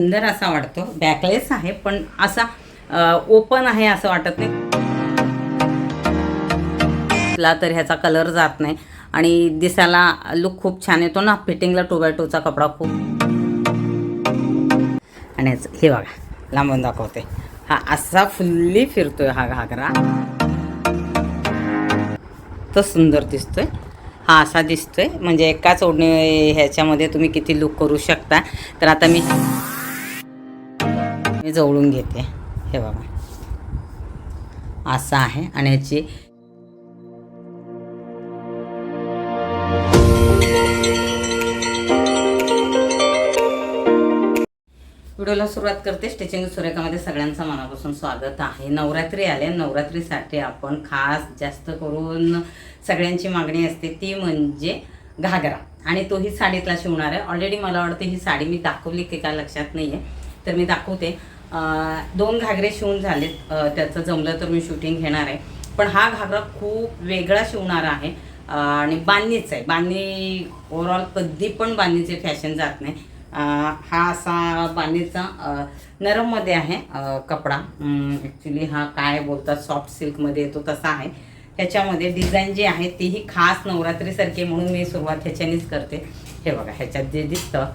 सुंदर असा वाटतो. बॅकलेस आहे पण असा ओपन आहे असं वाटत नाही. ला तर ह्याचा कलर जात नाही. आणि दिसायला लुक खूप छान येतो ना फिटिंगला टू बाय टूचा कपडा खूप. आणि हे बघा लांबून दाखवते. हा असा फुल्ली फिरतोय हा घागरा. तो सुंदर दिसतोय. हा असा दिसतोय. म्हणजे एकाच ओढणी ह्याच्यामध्ये तुम्ही किती लुक करू शकता. तर आता मी मी जवळून घेते. हे बघा. असा आहे आणि ह्याची व्हिडिओला सुरुवात करते. स्टिचिंग सुरेखामध्ये सगळ्यांचं मनापासून स्वागत आहे. नवरात्री आले नवरात्रीसाठी आपण खास जास्त करून सगळ्यांची मागणी असते ती म्हणजे घागरा. आणि तोही साडीतला शिवणार आहे. ऑलरेडी मला वाटते ही साडी मी दाखवली की काय लक्षात नाही आहे तर मी दाखवते. दोन घागरे शिवून झालेत. त्याचं जमलं तर मी शूटिंग घेणार आहे. पण हा घागरा खूप वेगळा शिवणारा आहे. आणि बांधणीच आहे. बांधणी ओव्हरऑल कधी पण बांधणीचे फॅशन जात नाही. हा असा बांधणीचा नरममध्ये आहे कपडा. ॲक्च्युली हा काय बोलतात सॉफ्ट सिल्कमध्ये येतो तसा आहे. ह्याच्यामध्ये डिझाईन जी आहे तीही खास नवरात्रीसारखी म्हणून मी सुरुवात ह्याच्यानेच करते. हे बघा ह्याच्यात जे दिसतं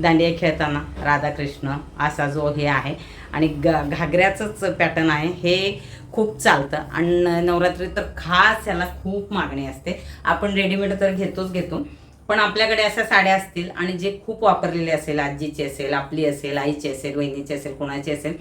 दांडिया खेळताना राधाकृष्ण असा जो हे आहे. आणि ग घागऱ्याचंच पॅटर्न आहे. हे खूप चालतं. आणि नवरात्री नवरात्रीत तर खास याला खूप मागणी असते. आपण रेडीमेड तर घेतोच घेतो. पण आपल्याकडे अशा साड्या असतील आणि जे खूप वापरलेले असेल आजीची असेल आपली असेल आईची असेल वहिनीची असेल कोणाची असेल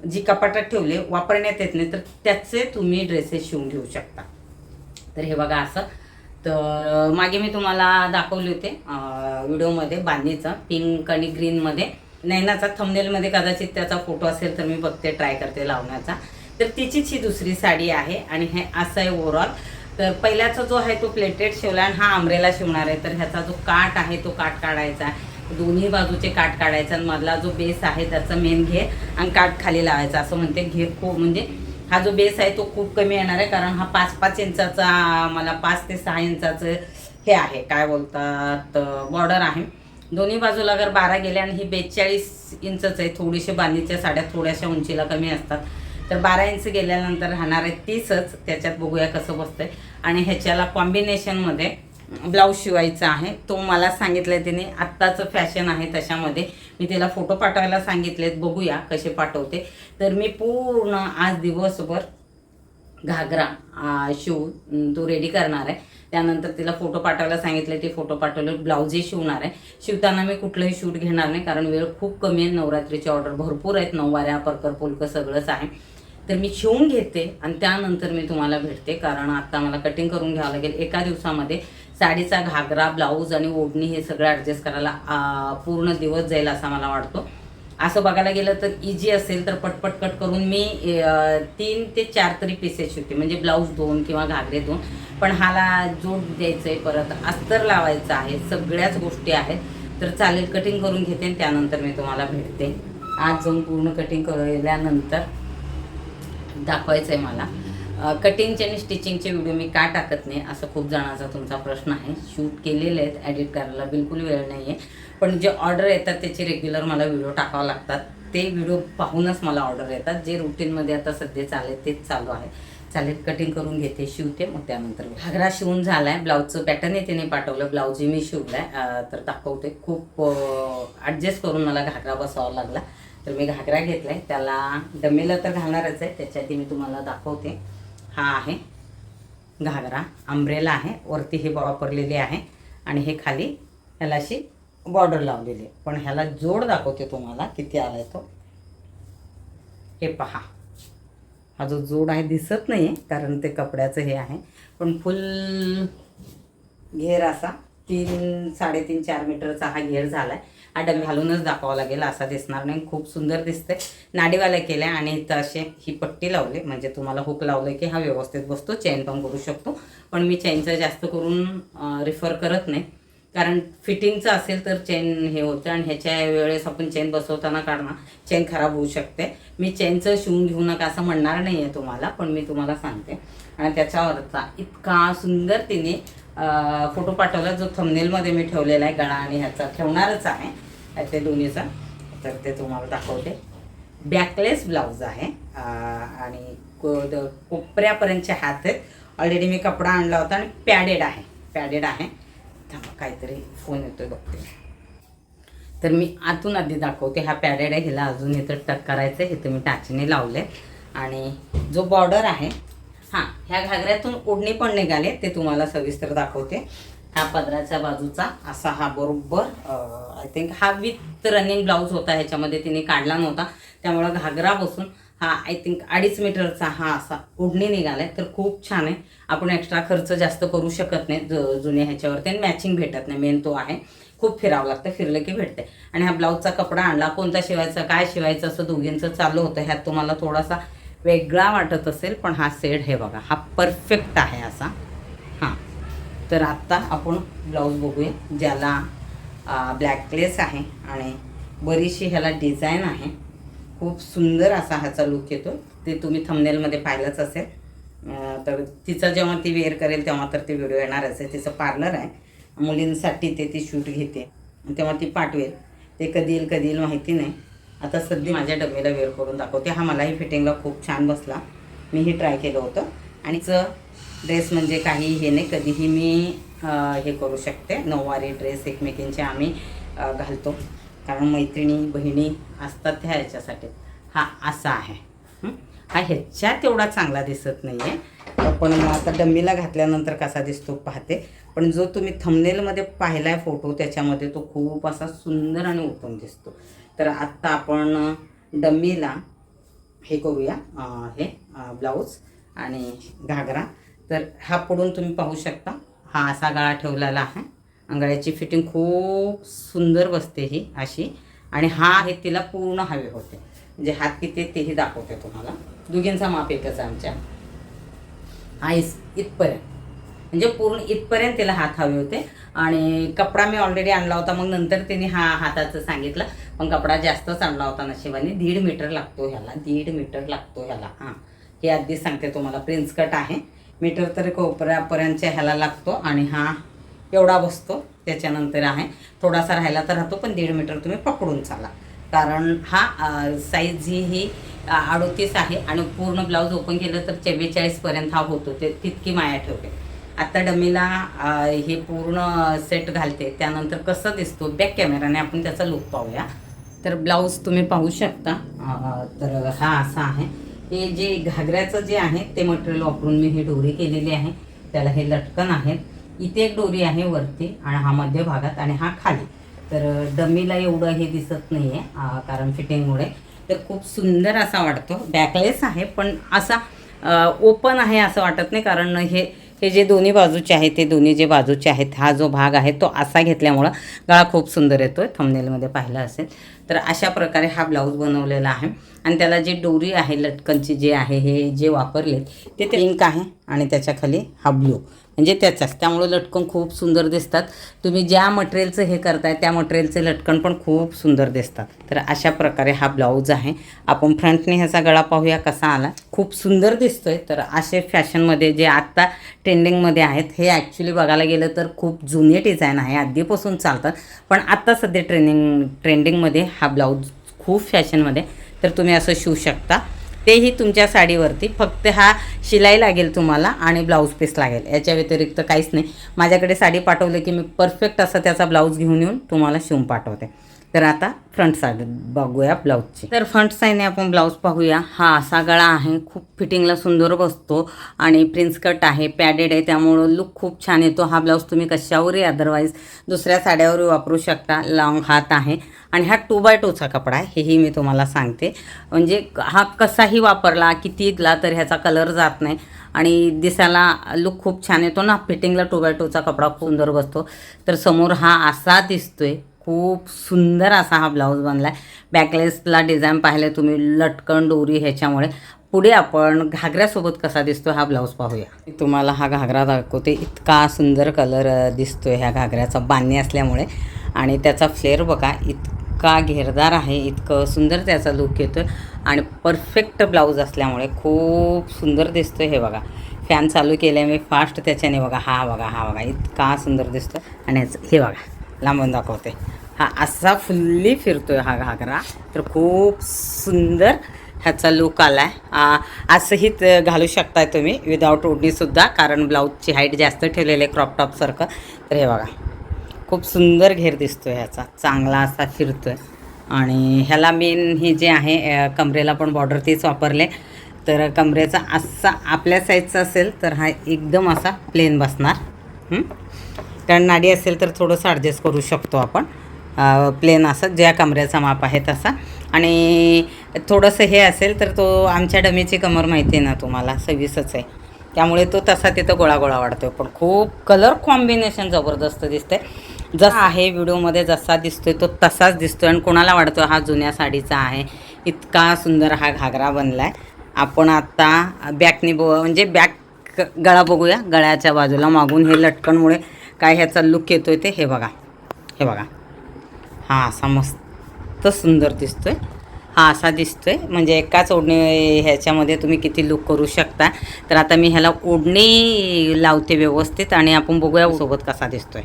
जी कपाटात ठेवले वापरण्यात येत नाही तर त्याचे तुम्ही ड्रेसेस शिवून घेऊ शकता. तर हे बघा असं तर मागे मी तुम्हाला दाखवले होते व्हिडिओमध्ये बांधणीचं पिंक आणि ग्रीनमध्ये नैनाचा थंबनेलमध्ये कदाचित त्याचा फोटो असेल तर मी बघते ट्राय करते लावण्याचा. तर तिचीच ही दुसरी साडी आहे आणि हे असं आहे ओव्हरऑल तर पहिल्याचा जो आहे तो प्लेटेड शिवला आणि हा आमरेला शिवणार आहे. तर ह्याचा जो काठ आहे तो काठ काढायचा आहे. दोन्ही बाजूचे काठ काढायचा आणि मधला जो बेस आहे त्याचा मेन घेर आणि काठ खाली लावायचा. असं म्हणते घेर खूप म्हणजे हा जो बेस आहे तो खूप कमी येणार आहे कारण हा पाच पाच इंचाचा मला पाच ते सहा इंचाचं हे आहे. काय बोलतात बॉर्डर आहे. दोन्ही बाजूला अगर बारा गेल्या आणि ही बेचाळीस इंचच आहे थोडीशी बांधीच्या साड्या थोड्याशा उंचीला कमी असतात. तर बारा इंच गेल्यानंतर राहणार आहे तीसच. त्याच्यात बघूया कसं बसतंय. आणि ह्याच्याला कॉम्बिनेशनमध्ये ब्लाऊज शिवायचा आहे. तो मला सांगितलं तिने. आत्ताचं फॅशन आहे तशामध्ये. मी तिला फोटो पाठवायला सांगितलेत. बघूया कसे पाठवते. तर मी पूर्ण आज दिवसभर घागरा शिव शिवून तो रेडी करणार आहे. त्यानंतर तिला फोटो पाठवायला सांगितले ते फोटो पाठवले ब्लाऊजही शिवणार आहे. शिवताना मी कुठलंही शूट घेणार नाही कारण वेळ खूप कमी आहे. नवरात्रीची ऑर्डर भरपूर आहेत. नऊवाऱ्या परकर पोलकं सगळंच आहे. तर मी शिवून घेते आणि त्यानंतर मी तुम्हाला भेटते कारण आता मला कटिंग करून घ्यावं लागेल. एका दिवसामध्ये साडीचा घागरा ब्लाऊज आणि ओढणी हे सगळं ॲडजस्ट करायला पूर्ण दिवस जाईल असा मला वाटतो. असं बघायला गेलं तर इजी असेल तर पटपट कट करून मी तीन ते चार तरी पीसेस शिवते. म्हणजे ब्लाऊज दोन किंवा घागरे दोन. पण हाला जोड द्यायचं आहे परत अस्तर लावायचं आहे. सगळ्याच गोष्टी आहेत. तर चालेल कटिंग करून घेते आणि त्यानंतर मी तुम्हाला भेटते. आज जाऊन पूर्ण कटिंग केल्यानंतर दाखवायचं आहे मला. कटिंगचे आणि स्टिचिंगचे व्हिडिओ मी का टाकत नाही असं खूप जणांचा तुमचा प्रश्न आहे. शूट केलेले आहेत एडिट करायला बिलकुल वेळ नाही आहे पण जे ऑर्डर येतात त्याचे रेग्युलर मला व्हिडिओ टाकावं लागतात. ते व्हिडिओ पाहूनच मला ऑर्डर येतात. जे रुटीनमध्ये आता सध्या चालेल तेच चालू आहे. चालेल कटिंग करून घेते शिवते मग त्यानंतर घागरा शिवून झाला आहे ब्लाऊजचं पॅटर्न तिने पाठवलं. ब्लाऊजही मी शिवलाय. आहे तर दाखवते. खूप ॲडजस्ट करून मला घागरा बसावा लागला. तर मी घागरा घेतला आहे त्याला डमीला तर घालणारच आहे. त्याच्या आधी मी तुम्हाला दाखवते. हा आहे. घागरा आंब्रेला आहे. वरती हे वापरलेली आहे. आणि हे खाली ह्याला अशी बॉर्डर लावलेली आहे. पण ह्याला जोड दाखवते तुम्हाला किती आला आहे तो. हे पहा. हा जो जोड आहे दिसत नाही आहे कारण ते कपड्याचं हे आहे. पण फुल घेर असा तीन साडेतीन चार मीटरचा हा घेर झाला आहे हा घालूनच दाखवावं लागेल असा दिसणार नाही. खूप सुंदर दिसते नाडीवाल्या केल्या आणि इथं असे ही पट्टी लावली. म्हणजे तुम्हाला हुक लावलं की हा व्यवस्थित बसतो चेन पण करू शकतो. पण मी चेनचं जास्त करून रिफर करत नाही. कारण फिटिंगचं असेल तर चेन हे होतं आणि ह्याच्या वेळेस आपण चेन बसवताना काढणार चेन खराब होऊ शकते. मी चेनचं शिवून घेऊ नका असं म्हणणार नाही आहे तुम्हाला पण मी तुम्हाला सांगते. आणि त्याच्यावरचा इतका सुंदर तिने फोटो पाठवला जो थंबनेलमध्ये मी ठेवलेला आहे गळा आणि ह्याचा ठेवणारच आहे. ते दोन्हीचा. तर ते तुम्हाला दाखवते. बॅकलेस ब्लाऊज आहे. आणि को- द- कोपऱ्यापर्यंतचे हात आहेत. ऑलरेडी मी कपडा आणला होता आणि पॅडेड आहे. पॅडेड आहे. थांबा काहीतरी फोन येतोय बघते. तर मी आतून आधी दाखवते. हा पॅडेड आहे. हिला अजून इथं टक करायचं आहे इथं मी टाचीने लावले आणि जो बॉर्डर आहे ह्या घागऱ्यातून ओढणी पण निघाले ते तुम्हाला सविस्तर दाखवते. हा पदराच्या बाजूचा असा हा बरोबर आय थिंक हा विथ रनिंग ब्लाऊज होता ह्याच्यामध्ये तिने काढला नव्हता. त्यामुळं घागरा बसून हा आय थिंक अडीच मीटरचा हा असा ओढणी निघालाय. तर खूप छान आहे. आपण एक्स्ट्रा खर्च जास्त करू शकत नाही ज जुन्या ह्याच्यावरती आणि मॅचिंग भेटत नाही. मेन तो आहे. खूप फिरावं लागतं फिरलं की भेटते आणि हा ब्लाऊजचा कपडा आणला कोणता शिवायचा काय शिवायचं असं दोघींचं चालू होतं. ह्यात तुम्हाला थोडासा वेगळा वाटत असेल पण हा सेट हे बघा हा परफेक्ट आहे असा. हां. तर आत्ता आपण ब्लाऊज बघूया ज्याला ब्लॅक प्लेस आहे आणि बरीचशी ह्याला डिझाईन आहे. खूप सुंदर असा ह्याचा लुक येतो. ते तुम्ही थंबनेलमध्ये पाहिलंच असेल. तर तिचं जेव्हा ती वेअर करेल तेव्हा तर ते व्हिडिओ येणारच आहे. तिचं पार्लर आहे. मुलींसाठी ते ती शूट घेते. तेव्हा ती पाठवेल. ते कधी येईल कधी येईल माहिती नाही. आता सध्या माझ्या डब्याला वेअर करून दाखवते. हा मलाही फिटिंगला खूप छान बसला. मीही ट्राय केलं होतं. आणि च ड्रेस म्हणजे काही हे नाही कधीही मी हे करू शकते. नऊवारी ड्रेस एकमेकींचे आम्ही घालतो. कारण मैत्रिणी बहिणी असतात त्या ह्याच्यासाठी. हा असा आहे. हा? ह्याच्यात एवढा चांगला दिसत नाही आहे पण आता डम्मीला घातल्यानंतर कसा दिसतो पाहते. पण जो तुम्ही थमनेलमध्ये पाहिला आहे फोटो त्याच्यामध्ये तो खूप असा सुंदर आणि उत्तम दिसतो. तर आत्ता आपण डम्मीला हे करूया हे ब्लाऊज आणि घागरा. तर हा पडून तुम्ही पाहू शकता हा असा गळा ठेवलेला आहे. गळ्याची फिटिंग खूप सुंदर बसते ही अशी. आणि हा आहे तिला पूर्ण हवे होते. म्हणजे हात किती तेही दाखवते तुम्हाला. दोघींचा माप एकच आमच्या. हा इस इथपर्यंत. म्हणजे पूर्ण इथपर्यंत तिला हात हवे होते. आणि कपडा मी ऑलरेडी आणला होता मग नंतर तिने हा हाताचं सांगितलं. पण कपडा जास्तच आणला होता नशिबाने. दीड मीटर लागतो ह्याला दीड मीटर लागतो ह्याला. हां. हे आधीच सांगते तुम्हाला प्रिन्स कट आहे. मीटर तरी कोपऱ्यापर्यंतच्या ह्याला लागतो आणि हा एवढा बसतो त्याच्यानंतर आहे. थोडासा राहिला तर राहतो पण दीड मीटर तुम्ही पकडून चाला. कारण हा साईज ही ही अडोतीस आहे आणि पूर्ण ब्लाऊज ओपन केलं तर चव्वेचाळीसपर्यंत हा होतो. ते तितकी माया ठेवते. आता डमीला हे पूर्ण सेट घालते. त्यानंतर कसं दिसतो? बॅक कॅमेराने आपण त्याचा लुक पाहूया. तर ब्लाऊज तुम्ही पाहू शकता. तर हा असा आहे. हे जे घागऱ्याचं जे आहे ते मटेरियल वापरून मी ही डोरी केलेली आहे. त्याला हे लटकन आहेत. इथे एक डोरी आहे वरती आणि हा मध्य भागात आणि हा खाली. तर डमीला एवढं हे दिसत नाही आहे कारण फिटिंगमुळे. तर खूप सुंदर असा वाटतो. बॅकलेस आहे पण असा ओपन आहे असं वाटत नाही कारण हे हे जे दोन्ही बाजूचे आहेत ते दोन्ही जे बाजूचे आहेत हा जो भाग आहे तो असा घेतल्यामुळं गळा खूप सुंदर येतो आहे थंबनेलमध्ये पाहिलं असेल. तर अशा प्रकारे हा ब्लाऊज बनवलेला आहे. आणि त्याला जे डोरी आहे लटकनची जे आहे हे जे वापरलेत ते पिंक आहे आणि त्याच्याखाली हा ब्लू म्हणजे त्याचाच त्यामुळं लटकन खूप सुंदर दिसतात. तुम्ही ज्या मटेरियलचं हे करताय त्या मटेरियलचे लटकन पण खूप सुंदर दिसतात. तर अशा प्रकारे हा ब्लाऊज आहे. आपण फ्रंटने ह्याचा गळा पाहूया कसा आला. खूप सुंदर दिसतोय. तर असे फॅशनमध्ये जे आत्ता ट्रेंडिंगमध्ये आहेत हे ॲक्च्युली बघायला गेलं तर खूप जुने डिझाईन आहे. आधीपासून चालतात. पण आत्ता सध्या ट्रेनिंग ट्रेंडिंगमध्ये हा ब्लाऊज खूप फॅशनमध्ये. तर तुम्ही असं शिवू शकता. तेही तुमच्या साडीवरती. फक्त हा शिलाई लागेल तुम्हाला आणि ब्लाऊज पीस लागेल. याच्या व्यतिरिक्त काहीच नाही. माझ्याकडे साडी पाठवली की मी परफेक्ट असा त्याचा ब्लाऊज घेऊन येऊन तुम्हाला शिवून पाठवते. तर आता फ्रंट साईड बघूया ब्लाऊजची तर फ्रंट साईडने आपण ब्लाऊज पाहूया. हा असा गळा आहे. खूप फिटिंगला सुंदर बसतो आणि प्रिन्स कट आहे पॅडेड आहे. त्यामुळं लुक खूप छान येतो. हा ब्लाऊज तुम्ही कशावरही अदरवाईज दुसऱ्या साड्यावरही वापरू शकता. लॉंग हात आहे. आणि हा टू बाय टूचा कपडा आहे. हेही मी तुम्हाला सांगते. म्हणजे हा कसाही वापरला किती तर ह्याचा कलर जात नाही. आणि दिसायला लुक खूप छान येतो ना. फिटिंगला टू बाय टूचा कपडा खूप सुंदर बसतो. तर समोर हा असा दिसतोय. खूप सुंदर असा हा ब्लाऊज बनला आहे बॅकलेसला डिझाईन पाहिले तुम्ही लटकन डोरी ह्याच्यामुळे. पुढे आपण घागऱ्यासोबत कसा दिसतो हा ब्लाऊज पाहूया. तुम्हाला हा घागरा दाखवते. इतका सुंदर कलर दिसतो ह्या घागऱ्याचा बांधणी असल्यामुळे. आणि त्याचा फ्लेअर बघा इतका घेरदार आहे इतकं सुंदर त्याचा लुक येतो आणि परफेक्ट ब्लाऊज असल्यामुळे खूप सुंदर दिसतो हे बघा. फॅन चालू केले मी फास्ट त्याच्याने बघा हा बघा हा बघा इतका सुंदर दिसतो आणि हे बघा लांबून दाखवते. हा असा फुल्ली फिरतोय हा घागरा. तर खूप सुंदर ह्याचा लुक आला आहे असंही त- घालू शकताय तुम्ही विदाऊट ओढणीसुद्धा कारण ब्लाऊजची हाईट जास्त ठेवलेली आहे क्रॉप टॉपसारखं तर हे बघा खूप सुंदर घेर दिसतोय ह्याचा. चांगला असा फिरतोय. आणि ह्याला मेन हे जे आहे कमरेला पण बॉर्डर तेच वापरले. तर कमरेचा असा आपल्या साईजचा असेल तर हा एकदम असा प्लेन बसणार. कारण नाडी असेल तर थोडंसं ॲडजस्ट करू शकतो आपण. प्लेन असं ज्या कमऱ्याचा माप आहे तसा. आणि थोडंसं हे असेल तर तो आमच्या डमीची कमर माहिती आहे ना तुम्हाला सव्वीसच आहे. त्यामुळे तो तसा तिथं गोळा गोळा वाढतो पण खूप कलर कॉम्बिनेशन जबरदस्त दिसते जसा आहे व्हिडिओमध्ये जसा दिसतोय तो तसाच दिसतोय आणि कोणाला वाटतो हा जुन्या साडीचा आहे. इतका सुंदर हा घागरा बनला आहे आपण आत्ता बॅकनी ब म्हणजे बॅक गळा बघूया. गळ्याच्या बाजूला मागून हे लटकनमुळे काय ह्याचा लुक येतोय ते हे बघा. हे बघा. हा असा मस्त सुंदर दिसतोय. हा असा दिसतोय. म्हणजे एकाच ओढणी ह्याच्यामध्ये तुम्ही किती लुक करू शकता. तर आता मी ह्याला ओढणी लावते व्यवस्थित आणि आपण बघूया सोबत कसा दिसतोय.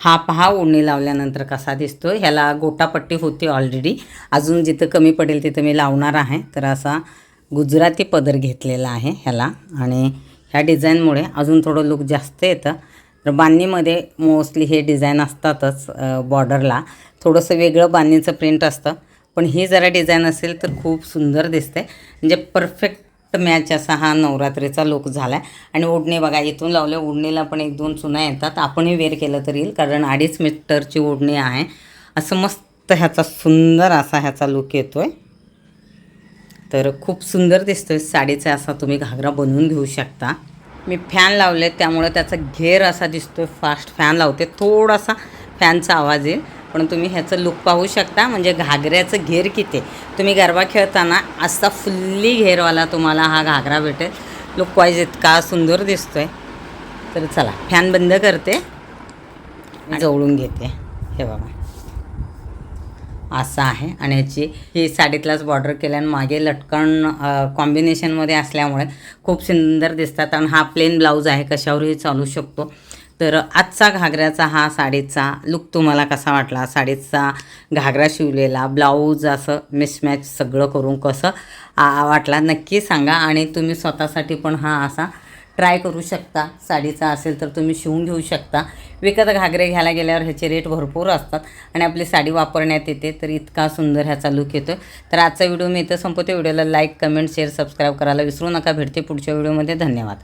हा पहा ओढणी लावल्यानंतर कसा दिसतोय. ह्याला गोटापट्टी होती ऑलरेडी अजून जिथं कमी पडेल तिथं मी लावणार आहे. तर असा गुजराती पदर घेतलेला आहे ह्याला. आणि ह्या डिझाईनमुळे अजून थोडं लुक जास्त येतं. तर बांधणीमध्ये मोस्टली हे डिझाईन असतातच बॉर्डरला. थोडंसं वेगळं बांधणीचं प्रिंट असतं पण ही जरा डिझाईन असेल तर खूप सुंदर दिसते म्हणजे परफेक्ट मॅच असा हा नवरात्रीचा लुक झाला आहे आणि ओढणी बघा इथून लावले ओढणीला पण एक दोन चुना येतात. आपणही वेअर केलं तर येईल कारण अडीच मीटरची ओढणी आहे. असं मस्त ह्याचा सुंदर असा ह्याचा लुक येतो आहे तर खूप सुंदर दिसतोय साडीचा असा तुम्ही घागरा बनवून घेऊ शकता. मी फॅन लावले त्यामुळे त्याचा घेर असा दिसतोय फास्ट फॅन लावते. थोडासा फॅनचा आवाज येईल पण तुम्ही ह्याचं लुक पाहू शकता म्हणजे घागऱ्याचं घेर किती तुम्ही गरबा खेळताना असा फुल्ली घेरवाला तुम्हाला हा घागरा भेटेल. लुक वाईज इतका सुंदर दिसतोय. तर चला फॅन बंद करते जवळून घेते. हे बाबा असं आहे. आणि याची ही साडीतलाच बॉर्डर केल्यानं मागे लटकन कॉम्बिनेशनमध्ये असल्यामुळे खूप सुंदर दिसतात. आणि हा प्लेन ब्लाऊज आहे कशावरही चालू शकतो. तर आजचा घागऱ्याचा हा साडीचा लुक तुम्हाला कसा वाटला? साडीचा घागरा शिवलेला ब्लाऊज असं मिसमॅच सगळं करून कसं वाटला? नक्की सांगा. आणि तुम्ही स्वतःसाठी पण हा असा ट्राय करू शकता. साडीचा असेल तर तुम्ही शिवून घेऊ शकता. विकत घागरे घ्यायला गेल्यावर ह्याचे रेट भरपूर असतात आणि आपली साडी वापरण्यात येते तर इतका सुंदर ह्याचा लुक येतो तर आजचा व्हिडिओ मी इथं संपवते. व्हिडिओला लाईक कमेंट शेअर सबस्क्राईब करायला विसरू नका. भेटते पुढच्या व्हिडिओमध्ये धन्यवाद.